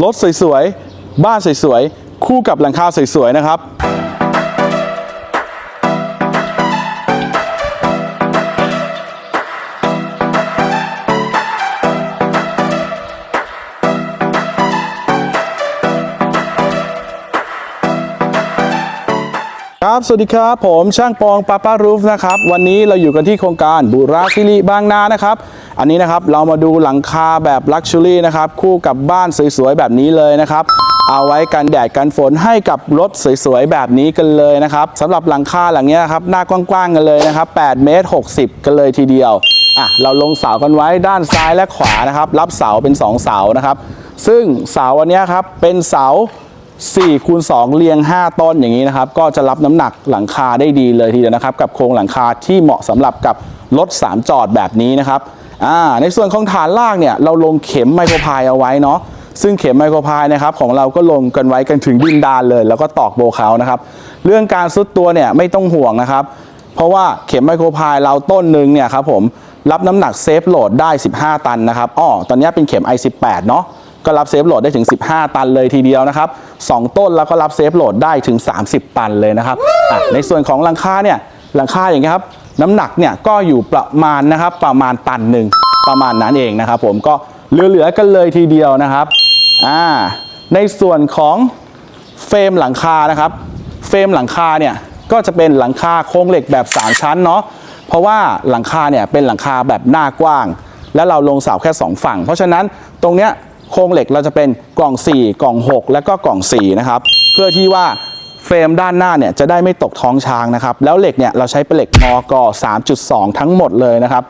รถสวยๆ บ้านสวยๆ คู่กับหลังคาสวยๆ นะครับ ครับ สวัสดีครับ ผมช่างปองปาป้ารูฟนะครับ วันนี้เราอยู่กันที่โครงการบุราซิริบางนานะครับ อันนี้นะครับเรามาดูหลังคาแบบลักชัวรี่นะครับคู่กับบ้านสวยๆแบบนี้เลยนะครับเอาไว้กันแดดกันฝนให้กับรถสวยๆแบบนี้กันเลยนะครับสำหรับหลังคาหลังนี้นะครับหน้ากว้างๆกันเลยนะครับ8เมตร60 กันเลยทีเดียวอะเราลงเสากันไว้ด้านซ้ายและขวานะครับ รับเสาเป็น 2 เสานะครับ ซึ่งเสาอันเนี้ยครับเป็นเสา4คูณ2เรียง 5 ต้นอย่างนี้นะครับ ก็จะรับน้ำหนักหลังคาได้ดีเลยทีเดียวนะครับ กับโครงหลังคาที่เหมาะสำหรับกับรถ 3 จอดแบบนี้นะครับ อ่าในส่วนของฐานล่างเนี่ยเราลงเข็มไมโครพายเอาไว้เนาะซึ่งเข็มไมโครพายนะครับของเราก็ลงกันไว้กันถึงดินดานเลย แล้วก็ตอกโบเขานะครับ เรื่องการซุดตัวเนี่ยไม่ต้องห่วงนะครับ เพราะว่าเข็มไมโครพายเราต้นหนึ่งเนี่ยครับผมรับน้ำหนักเซฟโหลดได้ 15 ตันนะครับอ้อตอนนี้เป็นเข็ม i18 เนาะก็รับเซฟโหลดได้ถึง 15 ตันเลยทีเดียวนะครับ 2 ต้นแล้วก็รับเซฟโหลดได้ถึง 30 ตันเลยนะครับในส่วนของหลังคาเนี่ยหลังคาอย่างเงี้ยครับ น้ำหนักเนี่ยก็อยู่ประมาณนะครับประมาณตันหนึ่งประมาณนั้นเองนะครับ ผมก็เหลือๆกันเลยทีเดียวนะครับอ่าในส่วนของเฟรมหลังคานะครับ เฟรมหลังคาเนี่ยก็จะเป็นหลังคาโครงเหล็กแบบ 3 ชั้นเนาะเพราะว่าหลังคาเนี่ยเป็นหลังคาแบบหน้ากว้าง และเราลงเสาแค่ 2 ฝั่ง เพราะฉะนั้นตรงเนี้ยโครงเหล็กเราจะเป็นกล่อง 4 กล่อง 6 และก็กล่อง4นะครับเพื่อที่ว่า รมด้านหน้าเนี่ยจะได้ไม่ตกท้องช้างนะครับ แล้วเหล็กเนี่ยเราใช้เป็นเหล็กมอก3.2 ทั้งหมดเลยนะครับ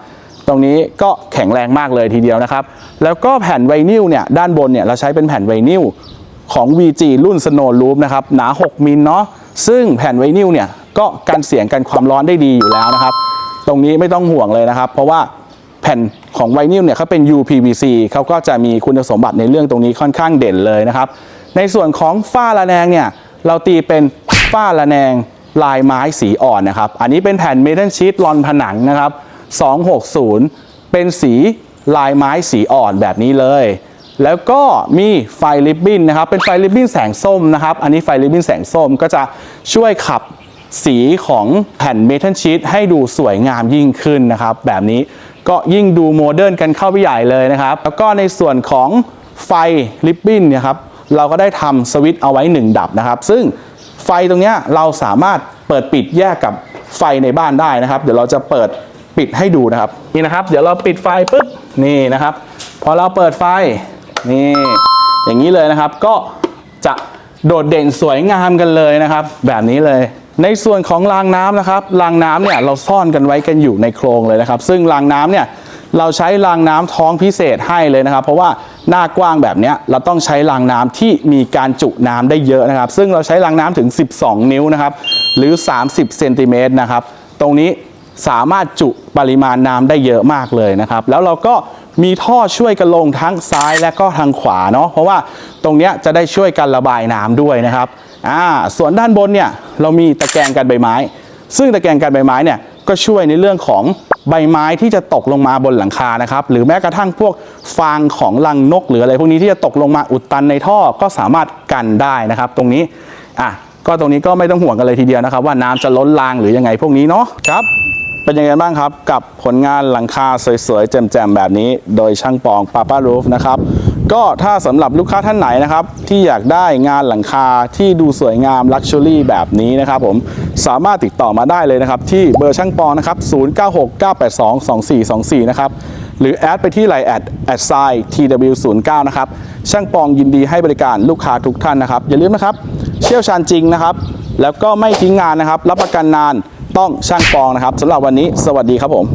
ตรงนี้ก็แข็งแรงมากเลยทีเดียวนะครับ แล้วก็แผ่นไวนิลเนี่ยด้านบนเนี่ยเราใช้เป็นแผ่นไวนิลของ VG รุ่น Snow Loop นะครับหนา 6 มิลเนาะซึ่งแผ่นไวนิลเนี่ยก็กันเสียงกันความร้อนได้ดีอยู่แล้วนะครับ ตรงนี้ไม่ต้องห่วงเลยนะครับ เพราะว่าแผ่นของไวนิลเนี่ยเขาเป็น UPVC เขาก็จะมีคุณสมบัติในเรื่องตรงนี้ค่อนข้างเด่นเลยนะครับ ในส่วนของฝ้าระแนงเนี่ยเราตีเป็น ฝ้าระแนงลายไม้สีอ่อนนะครับ อันนี้เป็นแผ่นเมทัลชีตลอนผนังนะครับ 260 เป็นสีลายไม้สีอ่อนแบบนี้เลย แล้วก็มีไฟริบบิ้นนะครับ เป็นไฟริบบิ้นแสงส้มนะครับ อันนี้ไฟริบบิ้นแสงส้มก็จะช่วยขับสีของแผ่นเมทัลชีตให้ดูสวยงามยิ่งขึ้นนะครับ แบบนี้ก็ยิ่งดูโมเดิร์นกันเข้าไปใหญ่เลยนะครับ แล้วก็ในส่วนของไฟริบบิ้นนี่ยครับ เราก็ได้ทำสวิตช์เอาไว้ 1 ดับนะครับ ซึ่ง ไฟตรงเนี้ยเราสามารถเปิดปิดแยกกับไฟในบ้านได้นะครับ เดี๋ยวเราจะเปิดปิดให้ดูนะครับนี่นะครับ เดี๋ยวเราปิดไฟปุ๊บนี่นะครับ พอเราเปิดไฟนี่ อย่างนี้เลยนะครับก็จะโดดเด่นสวยงามกันเลยนะครับ แบบนี้เลย ในส่วนของรางน้ำนะครับรางน้ำเนี่ยเราซ่อนกันไว้กันอยู่ในโครงเลยนะครับ ซึ่งรางน้ำเนี่ยเราใช้รางน้ำท้องพิเศษให้เลยนะครับ เพราะว่าหน้ากว้างแบบเนี้ยเราต้องใช้รางน้ำที่มีการจุน้ำได้เยอะนะครับ ซึ่งเราใช้รางน้ำถึง 12 นิ้วนะครับ หรือ 30เซนติเมตรนะครับ ตรงนี้สามารถจุปริมาณน้ำได้เยอะมากเลยนะครับ แล้วเราก็มีท่อช่วยกันลงทั้งซ้ายและก็ทางขวาเนาะเพราะว่าตรงเนี้ยจะได้ช่วยกันระบายน้ำด้วยนะครับ อ่าส่วนด้านบนเนี่ยเรามีตะแกรงกันใบไม้ ซึ่งตะแกรงกันใบไม้เนี่ยก็ช่วยในเรื่องของใบไม้ที่จะตกลงมาบนหลังคานะครับ หรือแม้กระทั่งพวกฟางของรังนก หรืออะไรพวกนี้ที่จะตกลงมาอุดตันในท่อก็สามารถกันได้นะครับ ตรงนี้อะก็ตรงนี้ก็ไม่ต้องห่วงกันเลยทีเดียวนะครับ ว่าน้ำจะล้นรางหรือยังไงพวกนี้เนาะครับเป็นยังไงบ้างครับ กับผลงานหลังคาสวยๆแจ่มๆแบบนี้ โดยช่างปองปาป้ารูฟนะครับ ก็ถ้าสำหรับลูกค้าท่านไหนนะครับ ที่อยากได้งานหลังคาที่ดูสวยงามลักชัวรี่แบบนี้นะครับผมสามารถติดต่อมาได้เลยนะครับ ที่เบอร์ช่างปองนะครับ 0969822424 นะครับ หรือแอดไปที่ไลน์แอดแอดไซ tw09 นะครับ ช่างปองยินดีให้บริการลูกค้าทุกท่านนะครับ อย่าลืมนะครับ เชี่ยวชาญจริงนะครับ แล้วก็ไม่ทิ้งงานนะครับ รับประกันนานต้องช่างปองนะครับสำหรับวันนี้ สวัสดีครับผม